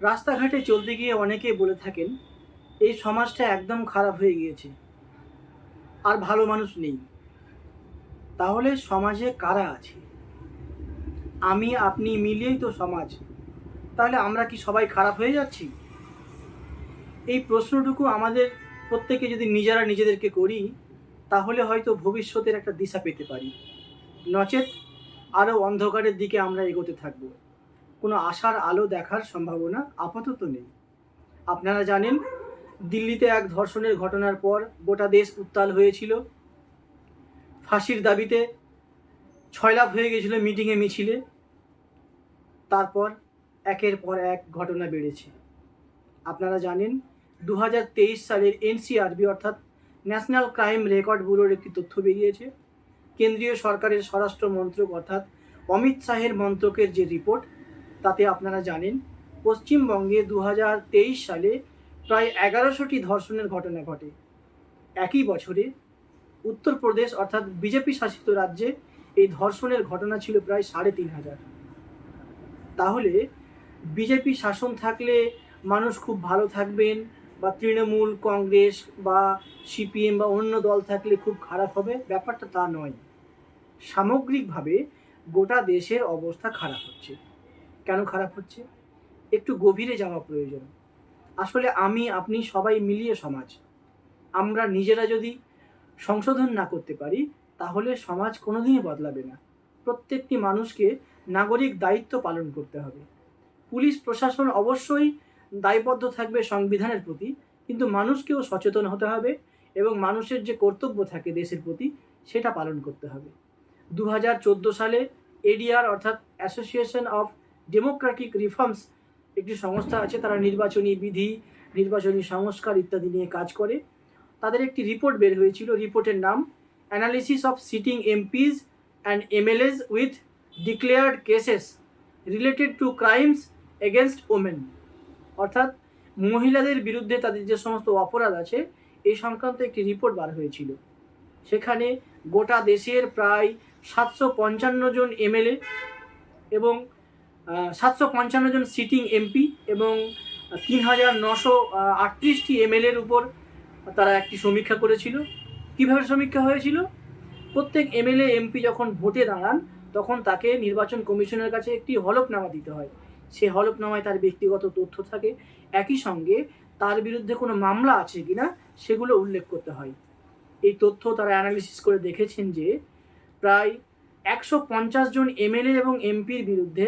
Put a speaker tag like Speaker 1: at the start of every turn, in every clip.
Speaker 1: রাস্তাঘাটে চলতে গিয়ে অনেকেই বলে থাকেন, এই সমাজটা একদম খারাপ হয়ে গিয়েছে। আর ভালো মানুষ নেই। তাহলে সমাজে কারা আছে? আমি, আপনি মিলিয়েই তো সমাজ। তাহলে আমরা কি সবাই খারাপ হয়ে যাচ্ছি? এই প্রশ্নটুকু আমাদের প্রত্যেকে যদি নিজেরা নিজেদেরকে করি, তাহলে হয়তো ভবিষ্যতের একটা দিশা পেতে পারি। নচেত আরও অন্ধকারের দিকে আমরা এগোতে থাকব। কোনো আশার আলো দেখার সম্ভাবনা আপাতত নেই। আপনারা জানেন, দিল্লিতে এক ধর্ষণের ঘটনার পর গোটা দেশ উত্তাল হয়েছিল। ফাঁসির দাবিতে ছয়লাভ হয়ে গেছিল মিটিংয়ে মিছিলে। তারপর একের পর এক ঘটনা বেড়েছে। আপনারা জানেন দু হাজার তেইশ সালের এনসিআরবি অর্থাৎ ন্যাশনাল ক্রাইম রেকর্ড ব্যুরোর একটি তথ্য বেরিয়েছে। কেন্দ্রীয় সরকারের স্বরাষ্ট্র মন্ত্রক অর্থাৎ অমিত শাহের মন্ত্রকের যে রিপোর্ট তাতে আপনারা জানেন, পশ্চিমবঙ্গে দু হাজার তেইশ সালে প্রায় এগারোশোটি ধর্ষণের ঘটনা ঘটে। একই বছরে উত্তরপ্রদেশ অর্থাৎ বিজেপি শাসিত রাজ্যে এই ধর্ষণের ঘটনা ছিল প্রায় সাড়ে তিন হাজার। তাহলে বিজেপি শাসন থাকলে মানুষ খুব ভালো থাকবেন বা তৃণমূল, কংগ্রেস বা সিপিএম বা অন্য দল থাকলে খুব খারাপ হবে, ব্যাপারটা তা নয়। সামগ্রিকভাবে গোটা দেশের অবস্থা খারাপ হচ্ছে। কেন খারাপ হচ্ছে? একটু গভীরে যাওয়া প্রয়োজন। আসলে আমি, আপনি সবাই মিলিয়ে সমাজ। আমরা নিজেরা যদি সংশোধন না করতে পারি, তাহলে সমাজ কোনোদিনই বদলাবে না। প্রত্যেকটি মানুষকে নাগরিক দায়িত্ব পালন করতে হবে। পুলিশ, প্রশাসন অবশ্যই দায়বদ্ধ থাকবে সংবিধানের প্রতি, কিন্তু মানুষকেও সচেতন হতে হবে এবং মানুষের যে কর্তব্য থাকে দেশের প্রতি, সেটা পালন করতে হবে। দু হাজার চোদ্দ সালে এডিআর অর্থাৎ অ্যাসোসিয়েশন অফ ডেমোক্রেটিক রিফর্মস একটি সংস্থা আছে, তারা নির্বাচনী বিধি, নির্বাচনী সংস্কার ইত্যাদি নিয়ে কাজ করে। তাদের একটি রিপোর্ট বের হয়েছিল রিপোর্টের নাম analysis of sitting MPs and MLAs with declared cases related to crimes against women অর্থাৎ, মহিলাদের বিরুদ্ধে তাদের যে সমস্ত অপরাধ আছে, এই সংক্রান্ত একটি রিপোর্ট বার হয়েছিল। সেখানে গোটা দেশের প্রায় সাতশো পঞ্চান্ন জন এমএলএ এবং সাতশো পঞ্চান্ন জন সিটিং এমপি এবং তিন হাজার নশো আটত্রিশটি এমএলএর উপর তারা একটি সমীক্ষা করেছিল। কীভাবে সমীক্ষা হয়েছিল? প্রত্যেক এমএলএ এমপি যখন ভোটে দাঁড়ান, তখন তাকে নির্বাচন কমিশনের কাছে একটি হলফনামা দিতে হয়। সে হলফনামায় তার ব্যক্তিগত তথ্য থাকে। একই সঙ্গে তার বিরুদ্ধে কোনো মামলা আছে কিনা সেগুলো উল্লেখ করতে হয়। এই তথ্য তারা অ্যানালিসিস করে দেখেছেন যে, প্রায় একশো পঞ্চাশ জন এমএলএ এবং এমপির বিরুদ্ধে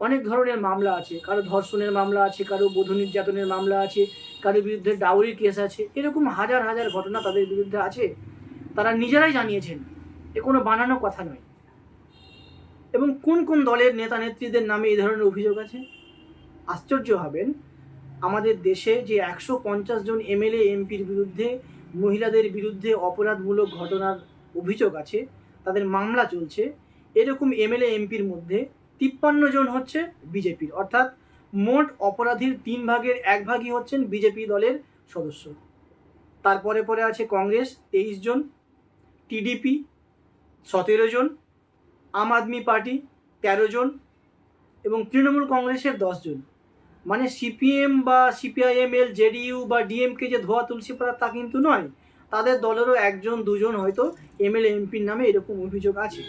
Speaker 1: অনেক ধরনের মামলা আছে। কারও ধর্ষণের মামলা আছে, কারও বধূ নির্যাতনের মামলা আছে, কারও বিরুদ্ধে ডাউরির কেস আছে, এরকম হাজার হাজার ঘটনা তাদের বিরুদ্ধে আছে। তারা নিজেরাই জানিয়েছেন, এ কোনো বানানো কথা নয়। এবং কোন কোন দলের নেতা নেত্রীদের নামে এই ধরনের অভিযোগ আছে? আশ্চর্য হবেন, আমাদের দেশে যে একশো পঞ্চাশ জন এমএলএ, এমপির বিরুদ্ধে, মহিলাদের বিরুদ্ধে অপরাধমূলক ঘটনার অভিযোগ আছে, তাদের মামলা চলছে, এরকম এমএলএ, এমপির মধ্যে তিপ্পান্ন জন হচ্ছে বিজেপির। অর্থাৎ মোট অপরাধীর তিন ভাগের এক ভাগই হচ্ছেন বিজেপি দলের সদস্য। তারপরে পরে আছে কংগ্রেস, তেইশ জন, টিডিপি, সতেরো জন, আম আদমি পার্টি, তেরো জন এবং তৃণমূল কংগ্রেসের জন। মানে সিপিএম বা সিপিআইএম এল জেডিইউ বা ডিএমকে যে ধোয়া তুলসী পাড়া তা কিন্তু নয়, তাদের দলেরও একজন, দুজন হয়তো এমএলএ, এমপির নামে এরকম অভিযোগ আছে।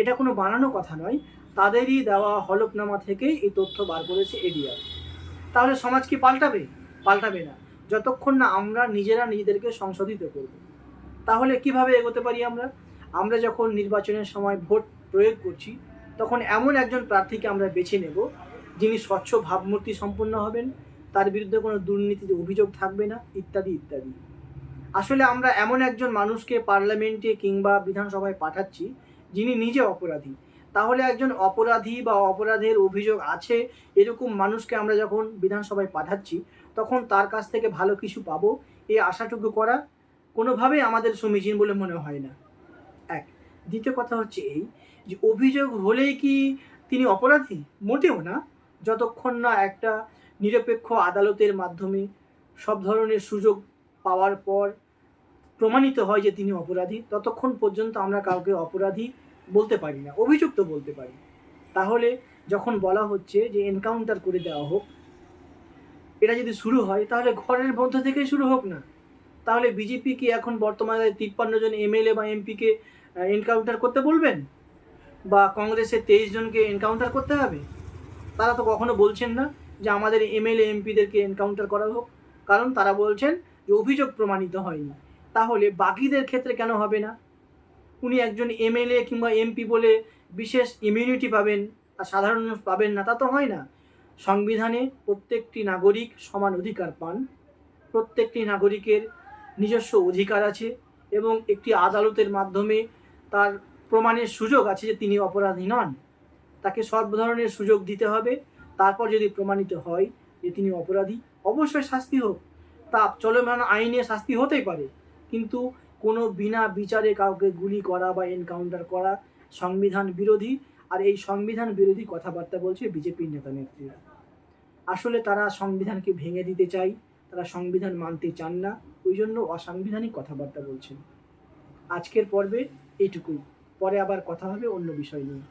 Speaker 1: এটা কোনো বানানো কথা নয়। তাদেরই দেওয়া হলফনামা থেকেই এই তথ্য বার করেছে এডিআর তাহলে সমাজ কি পাল্টাবে? পাল্টাবে না। যতক্ষণ না আমরা নিজেরা নিজেদেরকে সংশোধিত করব। তাহলে কীভাবে এগোতে পারি আমরা? আমরা যখন নির্বাচনের সময় ভোট প্রয়োগ করছি, তখন এমন একজন প্রার্থীকে আমরা বেছে নেব, যিনি স্বচ্ছ ভাবমূর্তি সম্পন্ন হবেন, তার বিরুদ্ধে কোনো দুর্নীতির অভিযোগ থাকবে না, ইত্যাদি ইত্যাদি। আসলে আমরা এমন একজন মানুষকে পার্লামেন্টে কিংবা বিধানসভায় পাঠাচ্ছি, যিনি নিজে অপরাধী। তাহলে একজন অপরাধী বা অপরাধের অভিযোগ আছে, এরকম মানুষকে আমরা যখন বিধানসভায় পাঠাচ্ছি, তখন তার কাছ থেকে ভালো কিছু পাবো এই আশাটুকু করা কোনোভাবেই আমাদের সমীচীন বলে মনে হয় না। এক। দ্বিতীয় কথা হচ্ছে এই যে, অভিযোগ হলেই কি তিনি অপরাধী? মোটেও না। যতক্ষণ না একটা নিরপেক্ষ আদালতের মাধ্যমে সব ধরনের সুযোগ পাওয়ার পর প্রমাণিত হয় যে তিনি অপরাধী, ততক্ষণ পর্যন্ত আমরা কাউকে অপরাধী বলতে পারি না, অভিযুক্ত বলতে পারি। তাহলে যখন বলা হচ্ছে যে এনকাউন্টার করে দেওয়া হোক, এটা যদি শুরু হয়, তাহলে ঘরের মধ্যে থেকেই শুরু হোক না। তাহলে বিজেপি কি এখন বর্তমানে তিপ্পান্ন জন এমএলএ বা এমপিকে এনকাউন্টার করতে বলবেন? বা কংগ্রেসের তেইশ জনকে এনকাউন্টার করতে হবে? তারা তো কখনো বলছেন না যে আমাদের এমএলএ এমপিদেরকে এনকাউন্টার করা হোক। কারণ তারা বলছেন যে অভিযোগ প্রমাণিত হয়নি। তাহলে বাকিদের ক্ষেত্রে কেন হবে না? উনি একজন এমএলএ কিংবা এমপি বলে বিশেষ ইমিউনিটি পাবেন আর সাধারণ পাবেন না, তা তো হয় না। সংবিধানে প্রত্যেকটি নাগরিক সমান অধিকার পান। প্রত্যেকটি নাগরিকের নিজস্ব অধিকার আছে এবং একটি আদালতের মাধ্যমে তার প্রমাণের সুযোগ আছে যে তিনি অপরাধী নন। তাকে সব ধরনের সুযোগ দিতে হবে। তারপর যদি প্রমাণিত হয় যে তিনি অপরাধী, অবশ্যই শাস্তি হোক। তা চলমান আইনে শাস্তি হতেই পারে। কিন্তু কোনো বিনা বিচারে কাউকে গুলি করা বা এনকাউন্টার করা সংবিধান বিরোধী আর এই সংবিধান বিরোধী কথাবার্তা বলছে বিজেপির নেতা নেত্রীরা। আসলে তারা সংবিধানকে ভেঙে দিতে চায় তারা সংবিধান মানতে চান না, ওই জন্য অসাংবিধানিক কথাবার্তা বলছেন। আজকের পর্বে এইটুকুই, পরে আবার কথা হবে অন্য বিষয় নিয়ে।